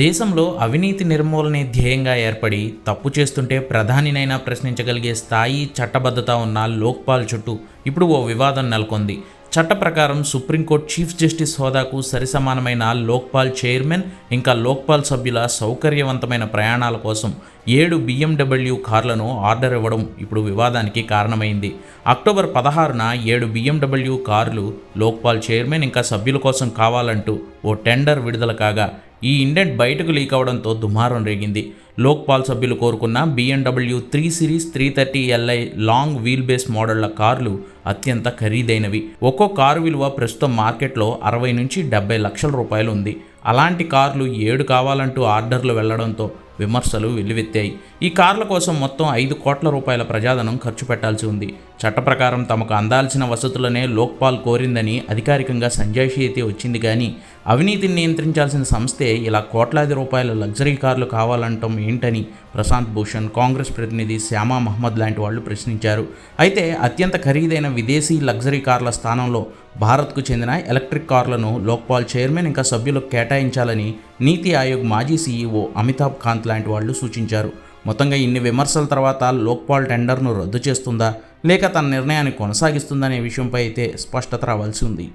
దేశంలో అవినీతి నిర్మూలనే ధ్యేయంగా ఏర్పడి తప్పు చేస్తుంటే ప్రధానినైనా ప్రశ్నించగలిగే స్థాయి చట్టబద్ధత ఉన్న లోక్పాల్ చుట్టూ ఇప్పుడు ఓ వివాదం నెలకొంది. చట్ట ప్రకారం సుప్రీంకోర్టు చీఫ్ జస్టిస్ హోదాకు సరిసమానమైన లోక్పాల్ చైర్మన్ ఇంకా లోక్పాల్ సభ్యుల సౌకర్యవంతమైన ప్రయాణాల కోసం ఏడు బిఎండబ్ల్యూ కార్లను ఆర్డర్ ఇవ్వడం ఇప్పుడు వివాదానికి కారణమైంది. అక్టోబర్ పదహారున ఏడు బిఎండబ్ల్యూ కార్లు లోక్పాల్ చైర్మన్ ఇంకా సభ్యుల కోసం కావాలంటూ ఓ టెండర్ విడుదల కాగా ఈ ఇండెంట్ బయటకు లీక్ అవడంతో దుమారం రేగింది. లోక్పాల్ సభ్యులు కోరుకున్న BMW three series three thirty LI long wheel base మోడళ్ళ కార్లు అత్యంత ఖరీదైనవి. ఒక్కో కారు విలువ ప్రస్తుతం మార్కెట్లో అరవై నుంచి డెబ్బై లక్షల రూపాయలు ఉంది. అలాంటి కార్లు ఏడు కావాలంటూ ఆర్డర్లు వెళ్ళడంతో విమర్శలు వెల్లువెత్తాయి. ఈ కార్ల కోసం మొత్తం ఐదు కోట్ల రూపాయల ప్రజాధనం ఖర్చు పెట్టాల్సి ఉంది. చట్ట ప్రకారం తమకు అందాల్సిన వసతులనే లోక్పాల్ కోరిందని అధికారికంగా సంజాయిషీ అయితే వచ్చింది కానీ అవినీతిని నియంత్రించాల్సిన సంస్థే ఇలా కోట్లాది రూపాయల లగ్జరీ కార్లు కావాలంటాం ఏంటని ప్రశాంత్ భూషణ్ కాంగ్రెస్ ప్రతినిధి శ్యామా మహమ్మద్ లాంటి వాళ్ళు ప్రశ్నించారు. అయితే అత్యంత ఖరీదైన విదేశీ లగ్జరీ కార్ల స్థానంలో భారత్కు చెందిన ఎలక్ట్రిక్ కార్లను లోక్పాల్ చైర్మన్ ఇంకా సభ్యులకు కేటాయించాలని నీతి ఆయోగ్ మాజీ సీఈఓ అమితాబ్ కాంత్ లాంటి వాళ్ళు సూచించారు. మొత్తంగా ఇన్ని విమర్శల తర్వాత లోక్పాల్ టెండర్ను రద్దు చేస్తుందా లేక తన నిర్ణయాన్ని కొనసాగిస్తుందనే విషయంపై అయితే స్పష్టత రావాల్సి ఉంది.